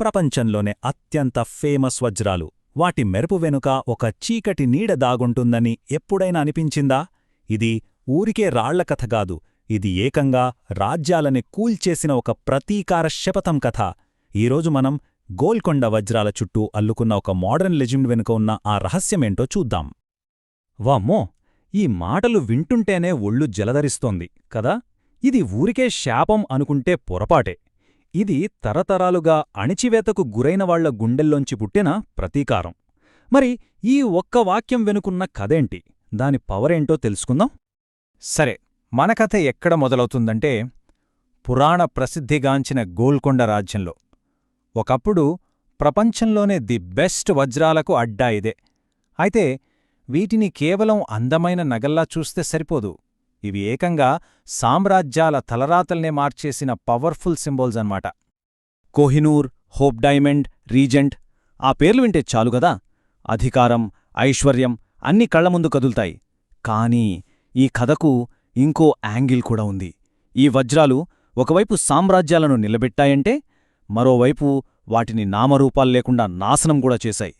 ప్రపంచంలోనే అత్యంత ఫేమస్ వజ్రాలు. వాటి మెరుపు వెనుక ఒక చీకటి నీడ దాగుంటుందని ఎప్పుడైనా అనిపించిందా? ఇది ఊరికే రాళ్ళ కథ కాదు. ఇది ఏకంగా రాజ్యాలని కూల్చేసిన ఒక ప్రతీకార శపథం కథ. ఈరోజు మనం గోల్కొండ వజ్రాల చుట్టూ అల్లుకున్న ఒక మోడర్న్ లెజెండ్ వెనుక ఉన్న ఆ రహస్యమేంటో చూద్దాం. వామ్మో! ఈ మాటలు వింటుంటేనే ఒళ్ళు జలధరిస్తోంది కదా? ఇది ఊరికే శాపం అనుకుంటే పొరపాటే. ఇది తరతరాలుగా అణిచివేతకు గురైన వాళ్ళ గుండెల్లోంచి పుట్టిన ప్రతీకారం. మరి ఈ ఒక్క వాక్యం వెనుకున్న కథేంటి? దాని పవరేంటో తెలుసుకుందాం. సరే మన కథ ఎక్కడ మొదలవుతుందంటే పురాణ ప్రసిద్ధిగాంచిన గోల్కొండ రాజ్యంలో. ఒకప్పుడు ప్రపంచంలోనే ది బెస్ట్ వజ్రాలకు అడ్డా ఇదే. అయితే వీటిని కేవలం అందమైన నగల్లా చూస్తే సరిపోదు. ఇవి ఏకంగా సామ్రాజ్యాల తలరాతల్నే మార్చేసిన పవర్ఫుల్ సింబోల్స్ అన్నమాట. కోహినూర్ హోప్ డైమండ్ రీజెంట్ ఆ పేర్లు వింటే చాలుగదా అధికారం ఐశ్వర్యం అన్ని కళ్ళ ముందు కదులుతాయి. కానీ ఈ కథకు ఇంకో యాంగిల్ కూడా ఉంది. ఈ వజ్రాలు ఒకవైపు సామ్రాజ్యాలను నిలబెట్టాయంటే మరోవైపు వాటిని నామరూపాలు లేకుండా నాశనం కూడా చేశాయి.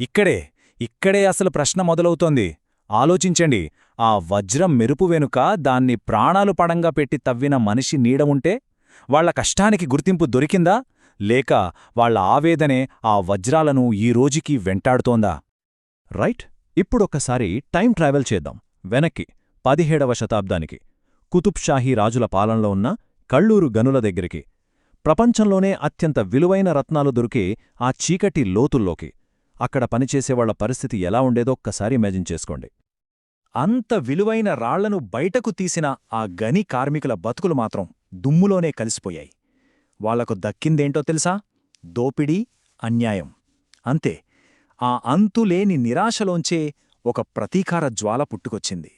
ఇక్కడే ఇక్కడే అసలు ప్రశ్న మొదలవుతోంది. ఆలోచించండి. ఆ వజ్రం మెరుపు వెనుక దాన్ని ప్రాణాలు పడంగా పెట్టి తవ్విన మనిషి నీడ ఉంటే వాళ్ళ కష్టానికి గుర్తింపు దొరికిందా? లేక వాళ్ళ ఆవేదనే ఆ వజ్రాలను ఈ రోజుకి వెంటాడుతోందా? రైట్ ఇప్పుడొక్కసారి టైం ట్రావెల్ చేద్దాం. వెనక్కి పదిహేడవ శతాబ్దానికి. కుతుబ్షాహీ రాజుల పాలనలో ఉన్న కళ్ళూరు గనుల దగ్గరికి. ప్రపంచంలోనే అత్యంత విలువైన రత్నాలు దొరికే ఆ చీకటి లోతుల్లోకి. అక్కడ పనిచేసేవాళ్ళ పరిస్థితి ఎలా ఉండేదో ఒక్కసారి ఇమాజిన్ చేసుకోండి. అంత విలువైన రాళ్ళను బయటకు తీసిన ఆ గని కార్మికుల బతుకులు మాత్రం దుమ్ములోనే కలిసిపోయాయి. వాళ్ళకు దక్కిందేంటో తెలుసా? దోపిడీ అన్యాయం. అంతే ఆ అంతులేని నిరాశలోంచే ఒక ప్రతీకార జ్వాల పుట్టుకొచ్చింది.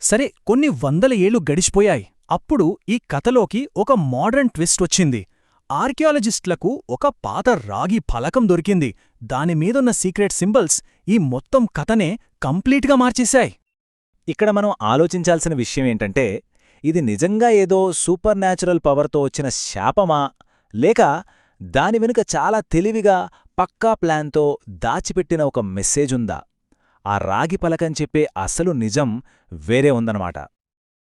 సరే కొన్ని వందల ఏళ్ళు గడిచిపోయాయి. అప్పుడు ఈ కథలోకి ఒక మోడర్న్ ట్విస్ట్ వచ్చింది. ఆర్కియాలజిస్టులకు ఒక పాత రాగి ఫలకం దొరికింది. దానిమీదున్న సీక్రెట్ సింబల్స్ ఈ మొత్తం కథనే కంప్లీట్గా మార్చేశాయి. ఇక్కడ మనం ఆలోచించాల్సిన విషయం ఏంటంటే ఇది నిజంగా ఏదో సూపర్ న్యాచురల్ పవర్తో వచ్చిన శాపమా? లేక దాని వెనుక చాలా తెలివిగా పక్కా ప్లాన్తో దాచిపెట్టిన ఒక మెసేజ్ ఉందా? ఆ రాగి పలకం చెప్పే అసలు నిజం వేరే ఉందన్నమాట.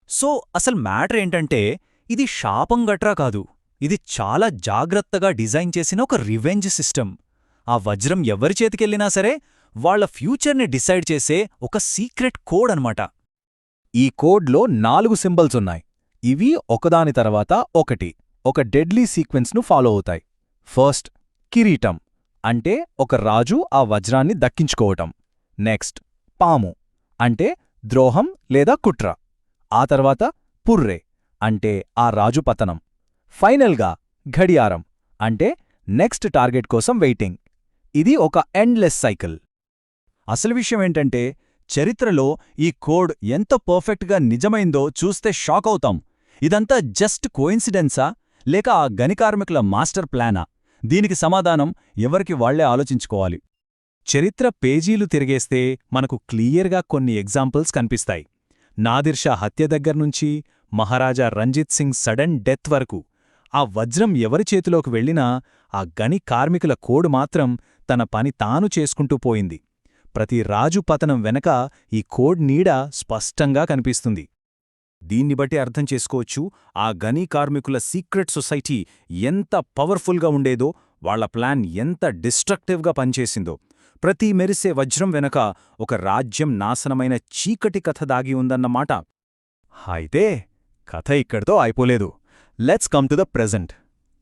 సో అసలు మ్యాటర్ ఏంటంటే ఇది శాపం గట్రా కాదు. ఇది చాలా జాగ్రత్తగా డిజైన్ చేసిన ఒక రివెంజ్ సిస్టమ్. ఆ వజ్రం ఎవరి చేతికెళ్ళినా సరే వాళ్ళ ఫ్యూచర్ని డిసైడ్ చేసే ఒక సీక్రెట్ కోడ్ అనమాట ఈ కోడ్లో నాలుగు సింబల్స్ ఉన్నాయి. ఇవి ఒకదాని తర్వాత ఒకటి ఒక డెడ్లీ సీక్వెన్స్ను ఫాలో అవుతాయి. ఫస్ట్ కిరీటం అంటే ఒక రాజు ఆ వజ్రాన్ని దక్కించుకోవటం. నెక్స్ట్ పాము అంటే ద్రోహం లేదా కుట్ర. ఆ తర్వాత పుర్రే అంటే ఆ రాజు పతనం. ఫైనల్గా ఘడియారం అంటే నెక్స్ట్ టార్గెట్ కోసం వెయిటింగ్. ఇది ఒక ఎండ్లెస్ సైకిల్. అసలు విషయం ఏంటంటే చరిత్రలో ఈ కోడ్ ఎంత పర్ఫెక్ట్గా నిజమైందో చూస్తే షాక్ అవుతాం. ఇదంతా జస్ట్ కోయిన్సిడెన్సా? లేక ఆ గనికార్మికుల మాస్టర్ ప్లానా? దీనికి సమాధానం ఎవరికి వాళ్ళే ఆలోచించుకోవాలి. చరిత్ర పేజీలు తిరిగేస్తే మనకు క్లియర్గా కొన్ని ఎగ్జాంపుల్స్ కనిపిస్తాయి. నాదిర్షా హత్య దగ్గర్నుంచి మహారాజా రంజిత్ సింగ్ సడన్ డెత్ వరకు. ఆ వజ్రం ఎవరి చేతిలోకి వెళ్ళినా ఆ గని కార్మికుల కోడ్ మాత్రం తన పని తాను చేసుకుంటూ పోయింది. ప్రతి రాజు పతనం వెనక ఈ కోడ్ నీడ స్పష్టంగా కనిపిస్తుంది. దీన్ని బట్టి అర్థం చేసుకోవచ్చు ఆ గనీ కార్మికుల సీక్రెట్ సొసైటీ ఎంత పవర్ఫుల్గా ఉండేదో వాళ్ళ ప్లాన్ ఎంత డిస్ట్రక్టివ్గా పనిచేసిందో. ప్రతి మెరిసే వజ్రం వెనక ఒక రాజ్యం నాశనమైన చీకటి కథ దాగి ఉందన్నమాట. అయితే కథ ఇక్కడితో అయిపోలేదు. Let's come to the present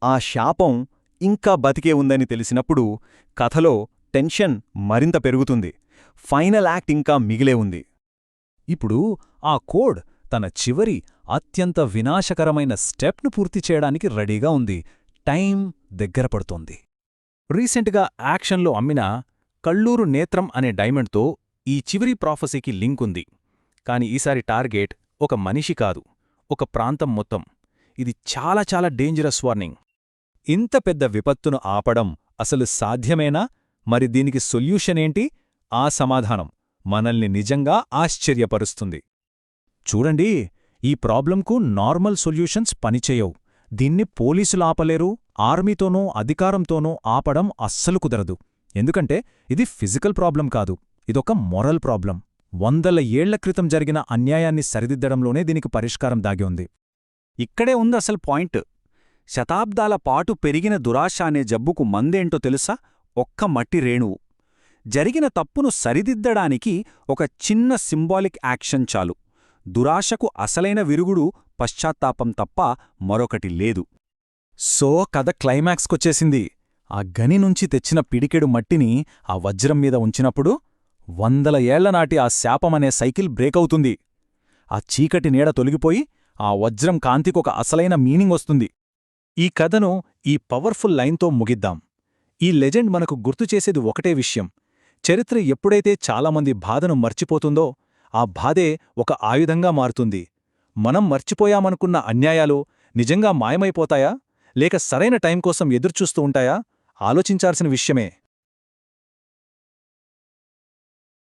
ఆ శాపం ఇంకా బతికే ఉందని తెలిసినప్పుడు కథలో టెన్షన్ మరింత పెరుగుతుంది. ఫైనల్ యాక్ట్ ఇంకా మిగిలే ఉంది. ఇప్పుడు ఆ కోడ్ తన చివరి అత్యంత వినాశకరమైన స్టెప్ను పూర్తి చేయడానికి రెడీగా ఉంది. టైం దగ్గర పడుతోంది. రీసెంట్గా యాక్షన్లో అమ్మిన కళ్ళూరు నేత్రం అనే డైమండ్తో ఈ చివరి ప్రాఫెసీకి లింక్ ఉంది. కాని ఈసారి టార్గెట్ ఒక మనిషి కాదు ఒక ప్రాంతం మొత్తం. ఇది చాలా చాలా డేంజరస్ వార్నింగ్ ఇంత పెద్ద విపత్తును ఆపడం అసలు సాధ్యమేనా? మరి దీనికి సొల్యూషనేంటి ఆ సమాధానం మనల్ని నిజంగా ఆశ్చర్యపరుస్తుంది. చూడండి ఈ ప్రాబ్లంకు నార్మల్ సొల్యూషన్స్ పనిచేయవు. దీన్ని పోలీసులు ఆపలేరు ఆర్మీతోనో అధికారంతోనో ఆపడం అస్సలు కుదరదు. ఎందుకంటే ఇది ఫిజికల్ ప్రాబ్లం కాదు ఇదొక మొరల్ ప్రాబ్లం. వందల ఏళ్ళ క్రితం జరిగిన అన్యాయాన్ని సరిదిద్దడంలోనే దీనికి పరిష్కారం దాగి ఉంది. ఇక్కడే ఉంది అసలు పాయింట్. శతాబ్దాల పాటు పెరిగిన దురాశ అనే జబ్బుకు మందేంటో తెలుసా? ఒక్క మట్టి రేణువు. జరిగిన తప్పును సరిదిద్దడానికి ఒక చిన్న సింబాలిక్ యాక్షన్ చాలు. దురాశకు అసలైన విరుగుడు పశ్చాత్తాపం తప్ప మరొకటి లేదు. సో కథ క్లైమాక్స్కొచ్చేసింది. ఆ గని నుంచి తెచ్చిన పిడికెడు మట్టిని ఆ వజ్రం మీద ఉంచినప్పుడు వందల ఏళ్ళనాటి ఆ శాపమనే సైకిల్ బ్రేకవుతుంది. ఆ చీకటి నీడ తొలగిపోయి ఆ వజ్రం కాంతికొక అసలైన మీనింగ్ వస్తుంది. ఈ కథను ఈ పవర్ఫుల్ లైన్తో ముగిద్దాం. ఈ లెజెండ్ మనకు గుర్తు చేసేది ఒకటే విషయం. చరిత్ర ఎప్పుడైతే చాలామంది బాధను మర్చిపోతుందో ఆ బాధే ఒక ఆయుధంగా మారుతుంది. మనం మర్చిపోయామనుకున్న అన్యాయాలు నిజంగా మాయమైపోతాయా? లేక సరైన టైం కోసం ఎదురుచూస్తూ ఉంటాయా? ఆలోచించాల్సిన విషయమే.